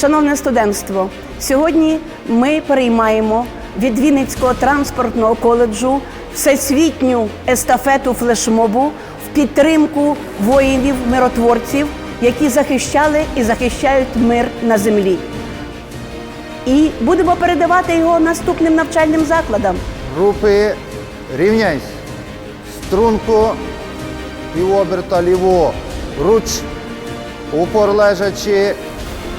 Шановне студентство, сьогодні ми переймаємо від Вінницького транспортного коледжу всесвітню естафету флешмобу в підтримку воїнів-миротворців, які захищали і захищають мир на землі. І будемо передавати його наступним навчальним закладам. Групи рівняйсь. Струнку півоберта ліво. Руч. Упор лежачи.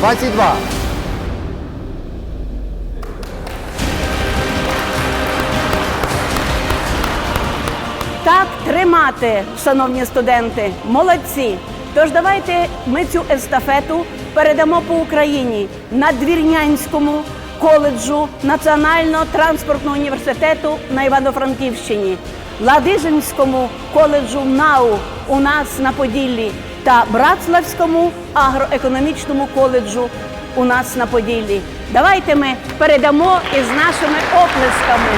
22. Так тримати, шановні студенти, молодці. Тож давайте ми цю естафету передамо по Україні Надвірнянському коледжу Національного транспортного університету на Івано-Франківщині, Ладижинському коледжу НАУ у нас на Поділлі та Братславському агроекономічному коледжу у нас на Поділлі. Давайте ми передамо із нашими оплесками.